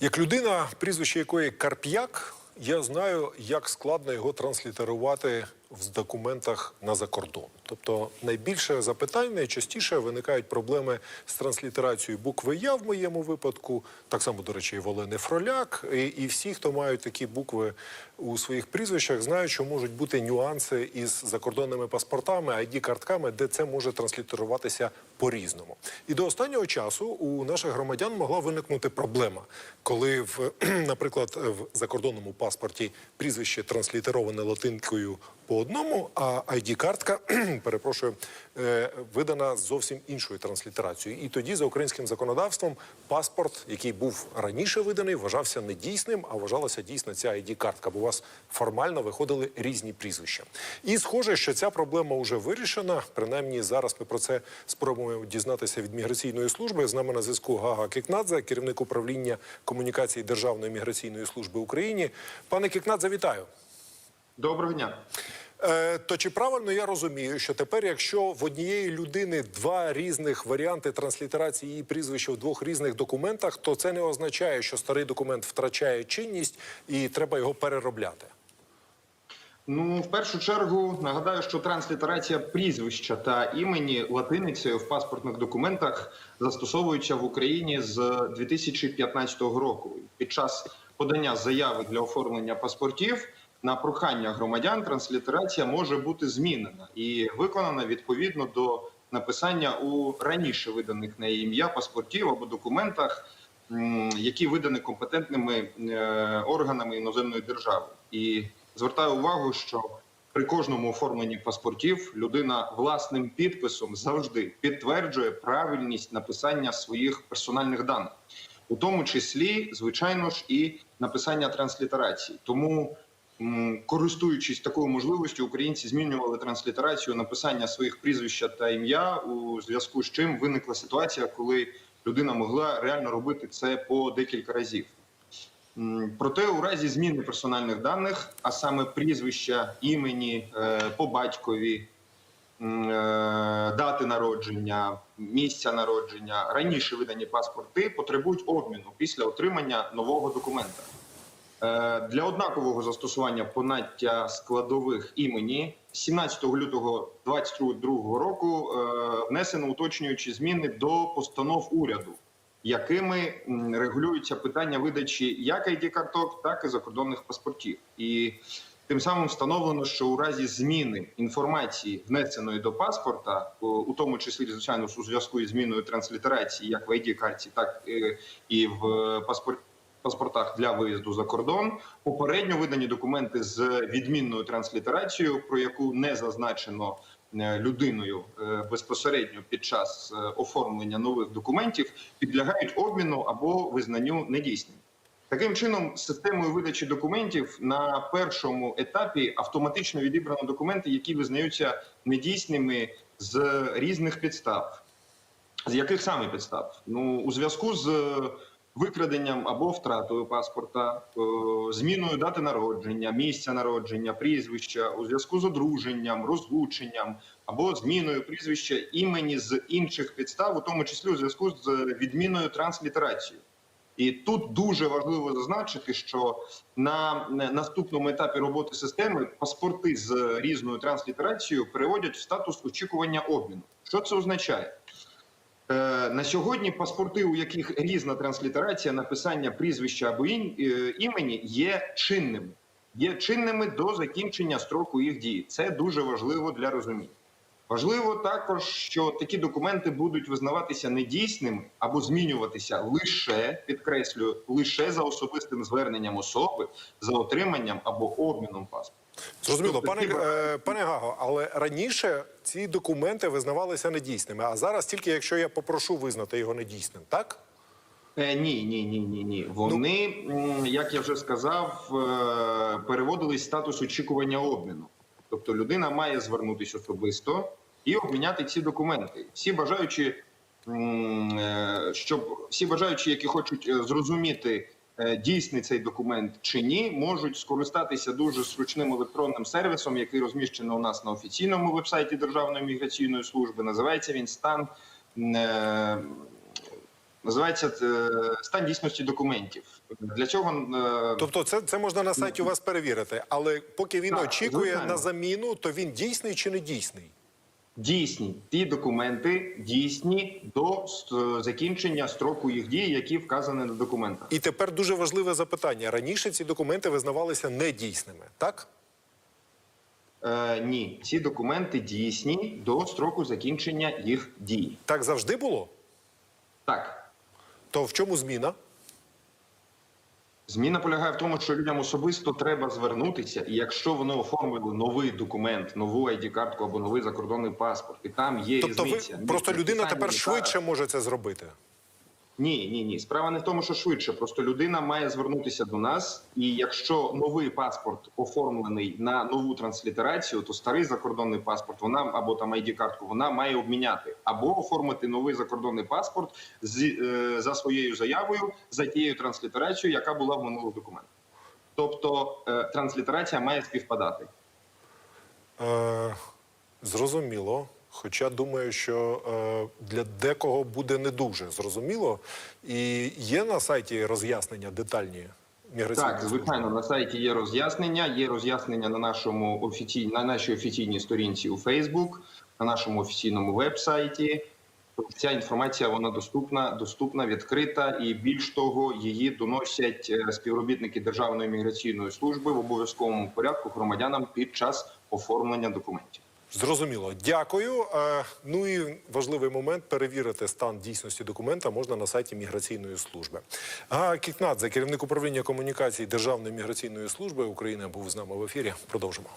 Як людина, прізвище якої Карп'як, я знаю, як складно його транслітерувати в документах на закордон. Тобто найбільше запитань, найчастіше виникають проблеми з транслітерацією букви Я в моєму випадку, так само, до речі, і в Олени Фроляк. І, і всі, хто мають такі букви у своїх прізвищах, знають, що можуть бути нюанси із закордонними паспортами, ID-картками, де це може транслітеруватися по-різному. І до останнього часу у наших громадян могла виникнути проблема, коли в, наприклад, в закордонному паспорті прізвище транслітероване латинкою по одному, а ID-картка, перепрошую, е, видана зовсім іншою транслітерацією. І тоді за українським законодавством паспорт, який був раніше виданий, вважався недійсним, а вважалася дійсно ця ID-картка, бо у вас формально виходили різні прізвища. І схоже, що ця проблема вже вирішена. Принаймні зараз ми про це спробуємо дізнатися від міграційної служби. З нами на зв'язку Гага Кікнадзе, керівник управління комунікації Державної міграційної служби України. Пане Кікнадзе, вітаю. Доброго дня. Е, то чи правильно я розумію, що тепер, якщо в однієї людини два різних варіанти транслітерації її прізвища в двох різних документах, то це не означає, що старий документ втрачає чинність і треба його переробляти? Ну, в першу чергу нагадаю, що транслітерація прізвища та імені латиницею в паспортних документах застосовується в Україні з 2015 року. Під час подання заяви для оформлення паспортів на прохання громадян транслітерація може бути змінена і виконана відповідно до написання у раніше виданих на ім'я паспортів або документах, які видані компетентними е, органами іноземної держави. І звертаю увагу, що при кожному оформленні паспортів людина власним підписом завжди підтверджує правильність написання своїх персональних даних, у тому числі, звичайно ж, і написання транслітерації. Тому, користуючись такою можливістю, українці змінювали транслітерацію написання своїх прізвища та ім'я, у зв'язку з чим виникла ситуація, коли людина могла реально робити це по декілька разів. Проте, у разі зміни персональних даних, а саме прізвища, імені, е, по батькові, е, дати народження, місця народження, раніше видані паспорти потребують обміну після отримання нового документа. Е, Для однакового застосування поняття складових імені 17 лютого 2022 року е, внесено уточнюючі зміни до постанов уряду, якими регулюються питання видачі як id карток, так і закордонних паспортів. І тим самим встановлено, що у разі зміни інформації, внесеної до паспорта, у- тому числі звичайно у зв'язку із зміною транслітерації, як в id карті, так е, і в паспорті паспортах для виїзду за кордон. Попередньо видані документи з відмінною транслітерацією, про яку не зазначено е, людиною е, безпосередньо під час е, оформлення нових документів, підлягають обміну або визнанню недійсними. Таким чином, системою видачі документів на першому етапі автоматично відібрано документи, які визнаються недійсними з різних підстав. З яких саме підстав? Ну, у зв'язку з викраденням або втратою паспорта, е, зміною дати народження, місця народження, прізвища, у зв'язку з одруженням, розлученням або зміною прізвища імені з інших підстав, у тому числі у зв'язку з відміною транслітерацією. І тут дуже важливо зазначити, що на наступному етапі роботи системи паспорти з різною транслітерацією переводять в статус очікування обміну. Що це означає? Е, На сьогодні паспорти, у яких різна транслітерація, написання прізвища або е, імені, є чинними. Є чинними до закінчення строку їх дії. Це дуже важливо для розуміння. Важливо також, що такі документи будуть визнаватися недійсними або змінюватися лише підкреслюю, лише за особистим зверненням особи за отриманням або обміном паспорта. Зрозуміло, Тобто пане, е, пане Гаго, але раніше ці документи визнавалися недійсними, а зараз тільки якщо я попрошу визнати його недійсним, так? Е, ні, ні, ні, ні, ні. Вони, як я вже сказав, е, переводились в статус очікування обміну. Тобто людина має звернутися особисто і обміняти ці документи. Всі бажаючі, е, щоб всі бажаючі, які хочуть е, зрозуміти, е, дійсний цей документ чи ні, можуть скористатися дуже зручним електронним сервісом, який розміщено у нас на офіційному вебсайті Державної міграційної служби. Називається він стан. е, Називається е, стан дійсності документів. Для цього е, Тобто, це, це можна на сайті у вас перевірити, але поки він Так, очікує звичайно. на заміну, то він дійсний чи не дійсний? Дійсні ті документи дійсні до е, закінчення строку їх дії, які вказані на документах. І тепер дуже важливе запитання. Раніше ці документи визнавалися недійсними, так? Е, ні, ці документи дійсні до строку закінчення їх дії. Так завжди було? Так, То в чому зміна? Зміна полягає в тому, що людям особисто треба звернутися, і якщо вони оформили новий документ, нову id картку або новий закордонний паспорт, і там є Тобто, різниця. Ви, просто людина тепер швидше може це зробити. Ні, ні, ні. Справа не в тому, що швидше. Просто людина має звернутися до нас, і якщо новий паспорт оформлений на нову транслітерацію, то старий закордонний паспорт вона або там id картку вона має обміняти або оформити новий закордонний паспорт з е, за своєю заявою за тією транслітерацією, яка була в минулих документах. Тобто е, транслітерація має співпадати. Е, зрозуміло. Хоча думаю, що е, для декого буде не дуже зрозуміло. І є на сайті роз'яснення детальні міграційної Так, звичайно, на сайті є роз'яснення. Є роз'яснення на нашому офіцій... на нашій офіційній сторінці у Facebook, на нашому офіційному веб-сайті. Тобто Ця інформація вона доступна, доступна, відкрита, і більш того, її доносять е, співробітники Державної міграційної служби в обов'язковому порядку громадянам під час оформлення документів. Зрозуміло, дякую. Е, ну і важливий момент перевірити стан дійсності документа можна на сайті міграційної служби. А Кікнадзе, керівник управління комунікацій Державної міграційної служби України, був з нами в ефірі. Продовжимо.